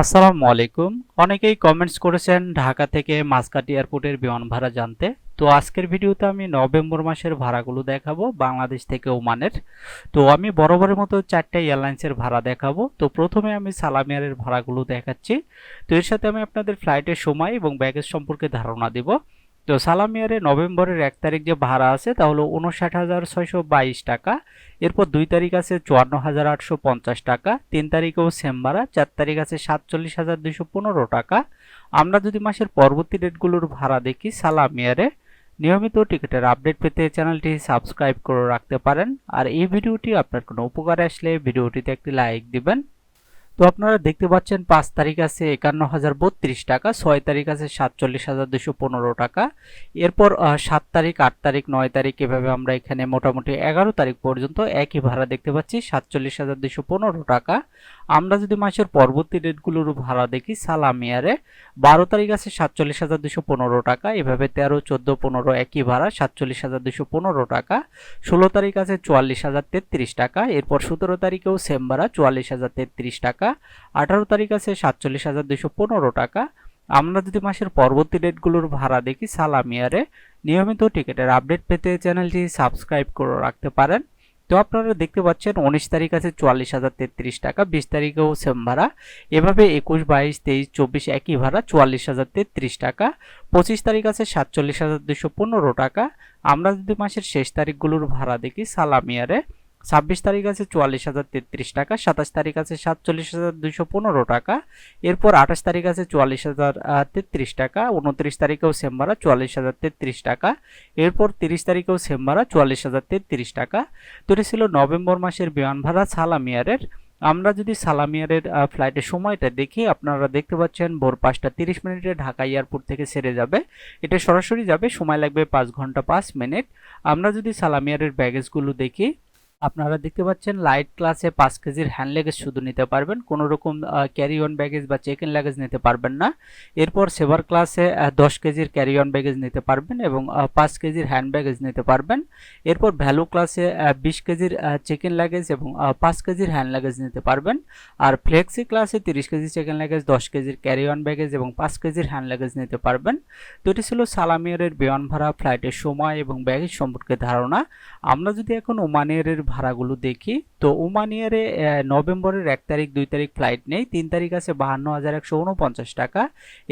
আসসালামু আলাইকুম। অনেকেই কমেন্টস করেছেন ঢাকা থেকে মাসকাটি এয়ারপোর্টের বিমান ভাড়া জানতে। তো আজকের ভিডিওতে আমি নভেম্বর মাসের ভাড়াগুলো দেখাবো বাংলাদেশ থেকে ওমানের। তো আমি বরাবরের মতো চারটে এয়ারলাইন্সের ভাড়া দেখাবো। তো প্রথমে আমি সালামিয়ারের ভাড়াগুলো দেখাচ্ছি। তো এর সাথে আমি আপনাদের ফ্লাইটের সময় এবং ব্যাগেজ সম্পর্কে ধারণা দিব। তো সালামিয়ারে নভেম্বরের এক তারিখ যে ভাড়া আছে, তা হলো উনষাট হাজার ছয়শো বাইশ টাকা। এরপর দুই তারিখ আছে চুয়ান্ন হাজার আটশো পঞ্চাশ টাকা, তিন তারিখেও সেম ভাড়া, চার তারিখ আছে সাতচল্লিশ হাজার দুইশো পনেরো টাকা। আমরা যদি মাসের পরবর্তী ডেটগুলোর ভাড়া দেখি, সালামিয়ারে নিয়মিত টিকিটের আপডেট পেতে চ্যানেলটি সাবস্ক্রাইব করে রাখতে পারেন। আর এই ভিডিওটি আপনার কোনো উপকারে আসলে ভিডিওটিতে একটি লাইক দিবেন। তো আপনারা দেখতে পাচ্ছেন পাঁচ তারিখ আছে একান্ন হাজার বত্রিশ টাকা, ছয় তারিখ আছে সাতচল্লিশ হাজার দুশো পনেরো টাকা। এরপর সাত তারিখ, আট তারিখ, নয় তারিখ এভাবে আমরা এখানে মোটামুটি এগারো তারিখ পর্যন্ত একই ভাড়া দেখতে পাচ্ছি, সাতচল্লিশ হাজার দুশো পনেরো টাকা। আমরা যদি মাসের পরবর্তী ডেটগুলোর ভাড়া দেখি সালামিয়ারে বারো তারিখ আছে সাতচল্লিশ হাজার দুশো পনেরো টাকা, এভাবে তেরো, চোদ্দ, পনেরো একই ভাড়া সাতচল্লিশ হাজার দুশো পনেরো টাকা। ষোলো তারিখ আছে চুয়াল্লিশ হাজার তেত্রিশ টাকা, এরপর সতেরো তারিখেও সেম ভাড়া চুয়াল্লিশ হাজার তেত্রিশ টাকা। আঠারো তারিখ আছে সাতচল্লিশ হাজার দুশো পনেরো টাকা। আমরা যদি মাসের পরবর্তী ডেটগুলোর ভাড়া দেখি সালামিয়ারে নিয়মিত টিকিটের আপডেট পেতে চ্যানেলটি সাবস্ক্রাইব করে রাখতে পারেন। তো আপনারা দেখতে পাচ্ছেন উনিশ তারিখ আছে চুয়াল্লিশ হাজার তেত্রিশ টাকা, বিশ তারিখেও সেম ভাড়া। এভাবে একুশ, বাইশ, তেইশ, চব্বিশ একই ভাড়া চুয়াল্লিশ হাজার তেত্রিশ টাকা। পঁচিশ তারিখ আছে সাতচল্লিশ হাজার দুশো পনেরো টাকা। আমরা যদি মাসের শেষ তারিখগুলোর ভাড়া দেখি, সালামিয়ারে ছাব্বিশ তারিখ আছে চুয়াল্লিশ হাজার তেত্রিশ টাকা, সাতাশ তারিখ আছে সাতচল্লিশ হাজার দুইশো পনেরো টাকা, এরপর আঠাশ তারিখ আছে চুয়াল্লিশ হাজার তেত্রিশ টাকা, উনত্রিশ তারিখেও সেম ভাড়া চুয়াল্লিশ হাজার তেত্রিশ টাকা, এরপর তিরিশ তারিখেও সেম ভাড়া চুয়াল্লিশ হাজার তেত্রিশ টাকা। তো এটা ছিল নভেম্বর মাসের বিমান ভাড়া সালামিয়ারের। আমরা যদি সালামিয়ারের ফ্লাইটের সময়টা দেখি, আপনারা দেখতে পাচ্ছেন ভোর পাঁচটা তিরিশ মিনিটে ঢাকা এয়ারপোর্ট থেকে সেরে যাবে। এটা সরাসরি যাবে, সময় লাগবে পাঁচ ঘণ্টা পাঁচ মিনিট। আমরা যদি সালামিয়ারের ব্যাগেজগুলো দেখি আপনারা দেখতে পাচ্ছেন লাইট ক্লাসে পাঁচ কেজির হ্যান্ড লাগেজ শুধু নিতে পারবেন কোনো রকম ক্যারি অন ব্যাগেজ বা চেক ইন লাগেজ নিতে পারবেন না। এরপর সেভার ক্লাসে দশ কেজির ক্যারি অন ব্যাগেজ নিতে পারবেন এবং পাঁচ কেজির হ্যান্ড ব্যাগেজ নিতে পারবেন। এরপর ভ্যালু ক্লাসে বিশ কেজির চেক ইন লাগেজ এবং পাঁচ কেজির হ্যান্ড লাগেজ নিতে পারবেন। আর ফ্লেক্সি ক্লাসে তিরিশ কেজি চেক ইন লাগেজ দশ কেজির ক্যারি অন ব্যাগেজ এবং পাঁচ কেজির হ্যান্ড লাগেজ নিতে পারবেন। তো এটি ছিল সালামিয়ারের বিমান ভাড়া ফ্লাইটের সময় এবং ব্যাগেজ সম্পর্কে ধারণা। আমরা যদি এখন ওমানিয়ারের ভাড়াগুলো দেখি। তো ওমানিয়ারে আহ, নভেম্বরের এক তারিখ দুই তারিখ ফ্লাইট নেই। তিন তারিখ আছে বাহান্ন হাজার একশো উনপঞ্চাশ টাকা।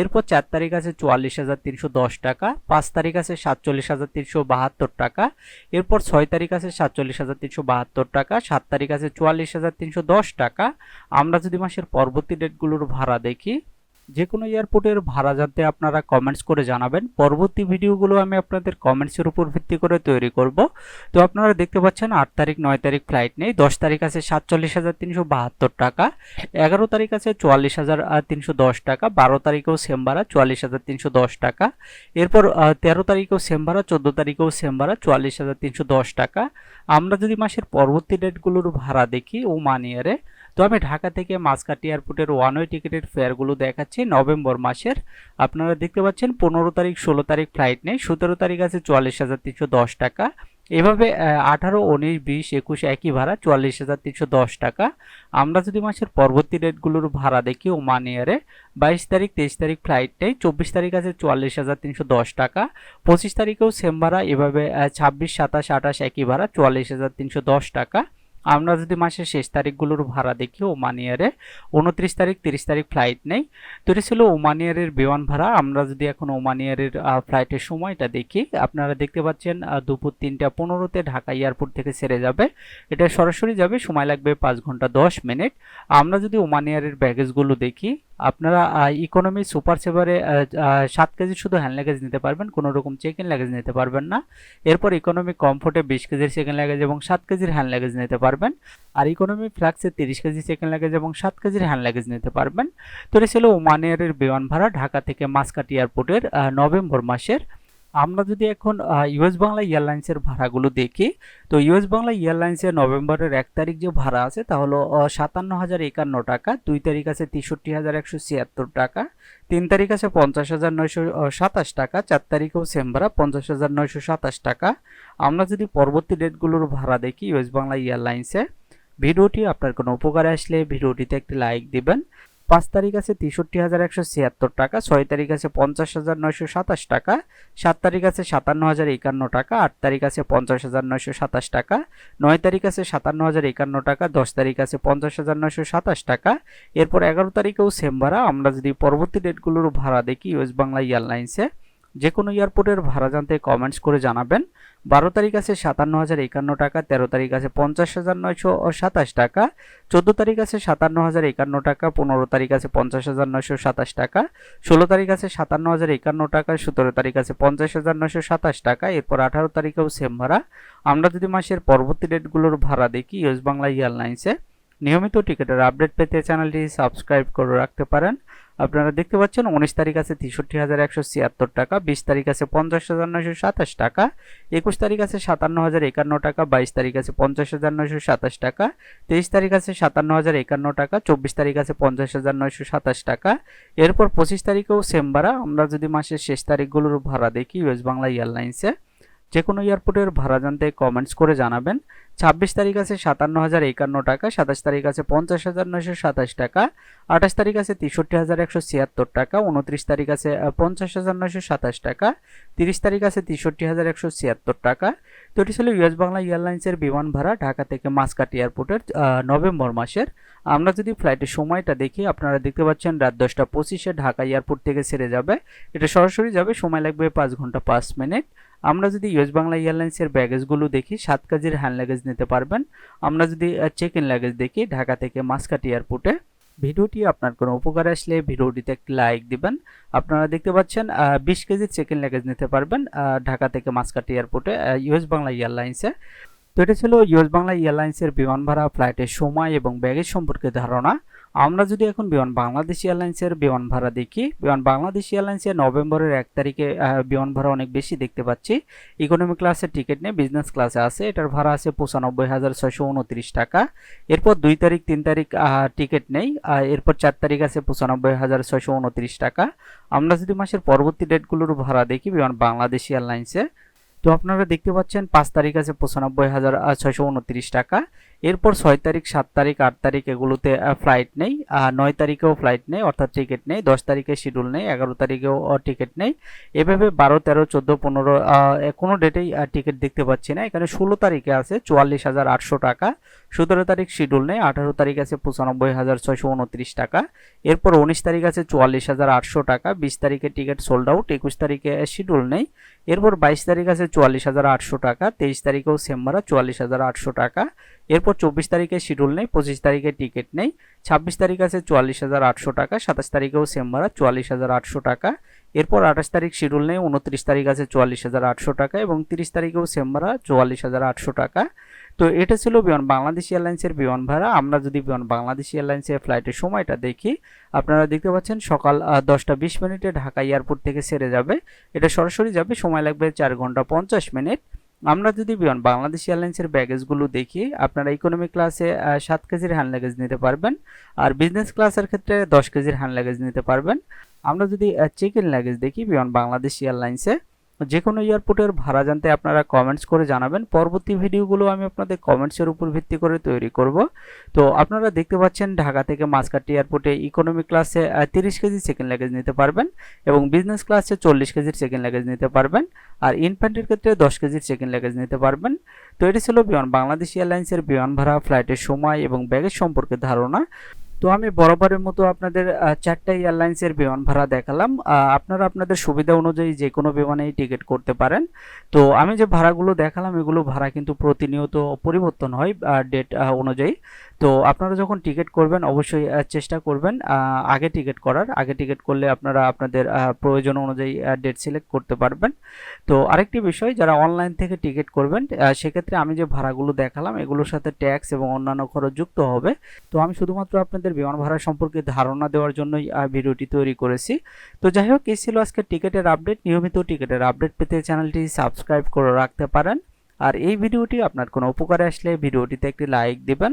এরপর চার তারিখ আছে চুয়াল্লিশ হাজার তিনশো দশ টাকা। পাঁচ তারিখ আছে সাতচল্লিশ হাজার তিনশো বাহাত্তর টাকা। এরপর ছয় তারিখ আছে সাতচল্লিশ হাজার তিনশো বাহাত্তর টাকা। সাত তারিখ আছে চুয়াল্লিশ হাজার তিনশো দশ টাকা। আমরা যদি মাসের পরবর্তী ডেটগুলোর ভাড়া দেখি যে কোনো এয়ারপোর্টের ভাড়া জানতে আপনারা কমেন্টস করে জানাবেন। পরবর্তী ভিডিওগুলো আমি আপনাদের কমেন্টসের উপর ভিত্তি করে তৈরি করব। তো আপনারা দেখতে পাচ্ছেন, আট তারিখ, নয় তারিখ ফ্লাইট নেই। দশ তারিখ আছে সাতচল্লিশ হাজার তিনশো বাহাত্তর টাকা। এগারো তারিখ আছে চুয়াল্লিশ হাজার তিনশো দশ টাকা। বারো তারিখেও সেম ভাড়া, চুয়াল্লিশ হাজার তিনশো দশ টাকা। এরপর তেরো তারিখেও সেম ভাড়া, চোদ্দ তারিখেও সেম ভাড়া, চুয়াল্লিশ হাজার তিনশো দশ টাকা। আমরা যদি মাসের পরবর্তী ডেটগুলোর ভাড়া দেখি, ও মানিয়ারে তো আমি ঢাকা থেকে মাসকাটি এয়ারপোর্টের ওয়ান ওয়ে টিকিটের ফেয়ারগুলো দেখাচ্ছি। নভেম্বর মাসের। আপনারা দেখতে পাচ্ছেন, পনেরো তারিখ, ষোলো তারিখ ফ্লাইট নেই। সতেরো তারিখ আছে চুয়াল্লিশ হাজার তিনশো দশ টাকা। এভাবে আঠারো, উনিশ, বিশ, একুশ একই ভাড়া, চুয়াল্লিশ হাজার তিনশো দশ টাকা। আমরা যদি মাসের পরবর্তী ডেটগুলোর ভাড়া দেখি, ওমান ইয়ারে বাইশ তারিখ, তেইশ তারিখ ফ্লাইট নেই। চব্বিশ তারিখ আছে চুয়াল্লিশ হাজার তিনশো দশ টাকা। পঁচিশ তারিখেও সেম ভাড়া। এভাবে ছাব্বিশ, সাতাশ, আঠাশ একই ভাড়া, চুয়াল্লিশ হাজার তিনশো দশ টাকা। আমরা যদি মাসের শেষ তারিখগুলোর ভাড়া দেখি, ওমান ইয়ারে উনত্রিশ তারিখ, তিরিশ তারিখ ফ্লাইট নেই। তো এটা ছিল ওমান ইয়ারের বিমান ভাড়া। আমরা যদি এখন ওমান ইয়ারের ফ্লাইটের সময়টা দেখি, আপনারা দেখতে পাচ্ছেন দুপুর তিনটা পনেরোতে ঢাকা এয়ারপোর্ট থেকে ছেড়ে যাবে। এটা সরাসরি যাবে, সময় লাগবে পাঁচ ঘণ্টা দশ মিনিট। আমরা যদি ওমান ইয়ারের ব্যাগেজগুলো দেখি আপনারা ইকোনমি সুপার সেভারে সাত কেজি শুধু হ্যান্ড লাগেজ নিতে পারবেন, কোনো রকম চেক ইন লাগেজ নিতে পারবেন না। এরপর ইকোনমি কমফোর্টে বিশ কেজির সেকেন্ড লাগেজ এবং সাত কেজির হ্যান্ড লাগেজ নিতে পারবেন। আর ইকোনমি ফ্লাক্সে তিরিশ কেজি সেকেন্ড লাগেজ এবং সাত কেজির হ্যান্ড লাগেজ নিতে পারবেন। তো এটা ছিল ওমান এয়ারের বিমান ভাড়া ঢাকা থেকে মাসকাটি এয়ারপোর্টের নভেম্বর মাসের। আমরা যদি এখন ইউএস বাংলা এয়ারলাইন্সের ভাড়াগুলো দেখি, তো ইউএস বাংলা এয়ারলাইন্সের নভেম্বরের এক তারিখ যে ভাড়া আছে, তা হলো সাতান্ন হাজার একান্ন টাকা, দুই তারিখ আছে তেষট্টি হাজার একশো ছিয়াত্তর টাকা, তিন তারিখ আছে পঞ্চাশ হাজার নয়শো সাতাশ টাকা, চার তারিখেও সেম ভাড়া, পঞ্চাশ হাজার নয়শো সাতাশ টাকা। আমরা যদি পরবর্তী ডেটগুলোর ভাড়া দেখি ইউএস বাংলা এয়ারলাইন্সে ভিডিওটি আপনার কোনো উপকারে আসলে ভিডিওটিতে একটি লাইক দিবেন। পাঁচ তারিখ আছে তেষট্টি হাজার একশো ছিয়াত্তর টাকা, ছয় তারিখ আছে পঞ্চাশ হাজার নয়শো সাতাশ টাকা, সাত তারিখ আছে সাতান্ন হাজার একান্ন টাকা, আট তারিখ আছে পঞ্চাশ হাজার নয়শো সাতাশ টাকা, নয় তারিখ আছে সাতান্ন হাজার একান্ন টাকা, দশ তারিখ আছে পঞ্চাশ হাজার নয়শো সাতাশ টাকা। এরপর এগারো তারিখেও সেম ভাড়া, আমরা যদি পরবর্তী ডেটগুলোর ভাড়া দেখি ওয়েস্ট বাংলা এয়ারলাইন্সে যে কোনো এয়ারপোর্টের ভাড়া জানতে কমেন্টস করে জানাবেন। বারো তারিখ আছে সাতান্ন হাজার একান্ন টাকা, তেরো তারিখ আছে পঞ্চাশ হাজার নয়শো সাতাশ টাকা, চোদ্দ তারিখ আছে সাতান্ন হাজার একান্ন টাকা, পনেরো তারিখ আছে পঞ্চাশ হাজার নয়শো সাতাশ টাকা, ষোলো তারিখ আছে সাতান্ন হাজার একান্ন টাকা, সতেরো তারিখ আছে পঞ্চাশ হাজার নয়শো সাতাশ টাকা, এরপর আঠারো তারিখেও সেম ভাড়া। আমরা যদি মাসের পরবর্তী ডেটগুলোর ভাড়া দেখি ওয়েস্ট বাংলা এয়ারলাইন্সে নিয়মিত টিকিটের আপডেট পেতে চ্যানেলটি সাবস্ক্রাইব করে রাখতে পারেন। আপনারা দেখতে পাচ্ছেন, উনিশ তারিখ আছে তেষট্টি হাজার একশো ছিয়াত্তর টাকা, বিশ তারিখ আছে পঞ্চাশ হাজার নয়শো সাতাশ টাকা, একুশ তারিখ আছে সাতান্ন হাজার একান্ন টাকা, বাইশ তারিখ আছে পঞ্চাশ হাজার নয়শো সাতাশ টাকা, তেইশ তারিখ আছে সাতান্ন হাজার একান্ন টাকা, চব্বিশ তারিখ আছে পঞ্চাশ হাজার নয়শো সাতাশ টাকা। এরপর পঁচিশ তারিখেও সেম ভাড়া, আমরা যদি মাসের শেষ তারিখগুলোর ভাড়া দেখি ওয়েস্ট বাংলা এয়ারলাইন্সে যে কোনো এয়ারপোর্টের ভাড়া জানতে কমেন্টস করে জানাবেন। ছাব্বিশ তারিখ আছে সাতান্ন হাজার একান্ন টাকা, সাতাশ তারিখ আছে পঞ্চাশ হাজার নয়শো সাতাশ টাকা, আঠাশ তারিখ আছে তেষট্টি হাজার একশো ছিয়াত্তর টাকা, উনত্রিশ তারিখ আছে পঞ্চাশ হাজার নয়শো সাতাশ টাকা, তিরিশ তারিখ আছে তেষট্টি হাজার একশো ছিয়াত্তর টাকা। তো এটি ছিল ইউএস বাংলা এয়ারলাইন্সের বিমান ভাড়া ঢাকা থেকে মাসকাট এয়ারপোর্টের নভেম্বর মাসের। আমরা যদি ফ্লাইটের সময়টা দেখি, আপনারা দেখতে পাচ্ছেন রাত দশটা পঁচিশে ঢাকা এয়ারপোর্ট থেকে ছেড়ে যাবে। এটা সরাসরি যাবে, সময় লাগবে পাঁচ ঘণ্টা পাঁচ মিনিট। আমরা যদি ইউএস বাংলা এয়ারলাইন্সের ব্যাগেজগুলো দেখি, সাত কেজির হ্যান্ড লাগেজ নিতে পারবেন। আমরা যদি চেক ইন লাগেজ দেখি, ঢাকা থেকে মাসকাট এয়ারপোর্টে ভিডিওটি আপনার কোনো উপকার আসলে ভিডিওটিতে একটি লাইক দিবেন। আপনারা দেখতে পাচ্ছেন বিশ কেজি চেক ইন লাগেজ নিতে পারবেন ঢাকা থেকে মাসকাট এয়ারপোর্টে ইউএস বাংলা এয়ারলাইন্সে তো এটা ছিল ইউএস বাংলা এয়ারলাইন্সের বিমান ভাড়া ফ্লাইটের সময় এবং ব্যাগেজ সম্পর্কে ধারণা। আমরা যদি এখন বিমান, বাংলাদেশ এয়ারলাইন্সের বিমান ভাড়া দেখি, বিমান বাংলাদেশ এয়ারলাইন্সের নভেম্বরের এক তারিখে বিমান ভাড়া অনেক বেশি দেখতে পাচ্ছি। ইকোনমি ক্লাসের টিকিট নিয়ে বিজনেস ক্লাসে আছে। এটার ভাড়া আছে পঁচানব্বই হাজার ছয়শো উনত্রিশ টাকা। এরপর দুই তারিখ, তিন তারিখ টিকিট নেই। এরপর চার তারিখ আছে পঁচানব্বই হাজার ছয়শো উনত্রিশ টাকা। আমরা যদি মাসের পরবর্তী ডেটগুলোর ভাড়া দেখি বিমান বাংলাদেশ এয়ারলাইন্সে, তো আপনারা দেখতে পাচ্ছেন পাঁচ তারিখ আছে পঁচানব্বই হাজার ছয়শো উনত্রিশ টাকা। এরপর ছয় তারিখ, সাত তারিখ, আট তারিখ এগুলোতে ফ্লাইট নেই নয় তারিখেও ফ্লাইট নেই, অর্থাৎ টিকিট নেই, দশ তারিখে শিডিউল নেই, এগারো তারিখেও টিকিট নেই। এভাবে বারো, তেরো, চোদ্দ, পনেরো কোনো ডেটেই টিকিট দেখতে পাচ্ছি না। এখানে ষোলো তারিখে আছে চুয়াল্লিশ হাজার আটশো টাকা, সতেরো তারিখ শিডিউল নেই, আঠারো তারিখ আছে পঁচানব্বই হাজার ছয়শো উনত্রিশ টাকা। এরপর উনিশ তারিখ আছে চুয়াল্লিশ হাজার আটশো টাকা, বিশ তারিখে টিকিট সোল্ড আউট একুশ তারিখে শিডিউল নেই। এরপর বাইশ তারিখ আছে চুয়াল্লিশ হাজার আটশো টাকা, তেইশ তারিখেও সেম ভাড়া, চুয়াল্লিশ হাজার আটশো টাকা। এরপর চব্বিশ তারিখে শিডিউল নেই, পঁচিশ তারিখে টিকিট নেই, ছাব্বিশ তারিখ আছে চুয়াল্লিশ হাজার আটশো টাকা, সাতাশ তারিখেও সেম ভাড়া, চুয়াল্লিশ হাজার আটশো টাকা। এরপর আঠাশ তারিখ শিডিউল নেই উনত্রিশ তারিখ আছে চুয়াল্লিশ হাজার আটশো টাকা এবং তিরিশ তারিখেও সেম ভাড়া, চুয়াল্লিশ হাজার আটশো টাকা। তো এটা ছিল বিমান, বাংলাদেশ এয়ারলাইন্সের বিমান ভাড়া। আমরা যদি বিমান, বাংলাদেশ এয়ারলাইন্সের ফ্লাইটের সময়টা দেখি, আপনারা দেখতে পাচ্ছেন সকাল দশটা বিশ মিনিটে ঢাকা এয়ারপোর্ট থেকে সেরে যাবে। এটা সরাসরি যাবে, সময় লাগবে চার ঘণ্টা পঞ্চাশ মিনিট। আমরা যদি বাংলাদেশ এয়ারলাইন্সের ব্যাগেজগুলো দেখি, আপনারা ইকোনমি ক্লাসে সাত কেজির হ্যান্ড লাগেজ নিতে পারবেন আর বিজনেস ক্লাসের ক্ষেত্রে দশ কেজির হ্যান্ড লাগেজ নিতে পারবেন। আমরা যদি চেক ইন লাগেজ দেখি বিমান, বাংলাদেশ এয়ারলাইন্সে যে কোনো এয়ারপোর্টের ভাড়া জানতে আপনারা কমেন্টস করে জানাবেন। পরবর্তী ভিডিওগুলো আমি আপনাদের কমেন্টসের উপর ভিত্তি করে তৈরি করব। তো আপনারা দেখতে পাচ্ছেন, ঢাকা থেকে মাসকাটি এয়ারপোর্টে ইকোনমি ক্লাসে তিরিশ কেজি সেকেন্ড লাগেজ নিতে পারবেন এবং বিজনেস ক্লাসে চল্লিশ কেজির সেকেন্ড লাগেজ নিতে পারবেন। আর ইনফ্যান্টের ক্ষেত্রে দশ কেজির সেকেন্ড লাগেজ নিতে পারবেন। তো এটি ছিল বিমান, বাংলাদেশ এয়ারলাইন্সের বিমান ভাড়া ফ্লাইটের সময় এবং ব্যাগেজ সম্পর্কে ধারণা। তো আমি বরাবরের মতো আপনাদের চারটা এয়ারলাইন্সের বিমান ভাড়া দেখালাম। আপনারা আপনাদের সুবিধা অনুযায়ী যে কোনো বিমানেই টিকিট করতে পারেন। তো আমি যে ভাড়াগুলো দেখালাম, এগুলো ভাড়া কিন্তু প্রতিনিয়ত পরিবর্তন হয় ডেট অনুযায়ী। তো আপনারা যখন টিকিট করবেন, অবশ্যই চেষ্টা করবেন আগে টিকিট করার। আগে টিকিট করলে আপনারা আপনাদের প্রয়োজন অনুযায়ী ডেট সিলেক্ট করতে পারবেন। তো আরেকটি বিষয়, যারা অনলাইন থেকে টিকিট করবেন সেক্ষেত্রে আমি যে ভাড়াগুলো দেখালাম, এগুলোর সাথে ট্যাক্স এবং অন্যান্য খরচ যুক্ত হবে। তো আমি শুধুমাত্র আপনাদের বিমান ভাড়া সম্পর্কে ধারণা দেওয়ার জন্যই ভিডিওটি তৈরি করেছি। তো যাই হোক, এই ছিল আজকে টিকিটের আপডেট নিয়মিত টিকিটের আপডেট পেতে চ্যানেলটি সাবস্ক্রাইব করে রাখতে পারেন। আর এই ভিডিওটি আপনার কোনো উপকারে আসলে, ভিডিওটিতে একটি লাইক দিবেন।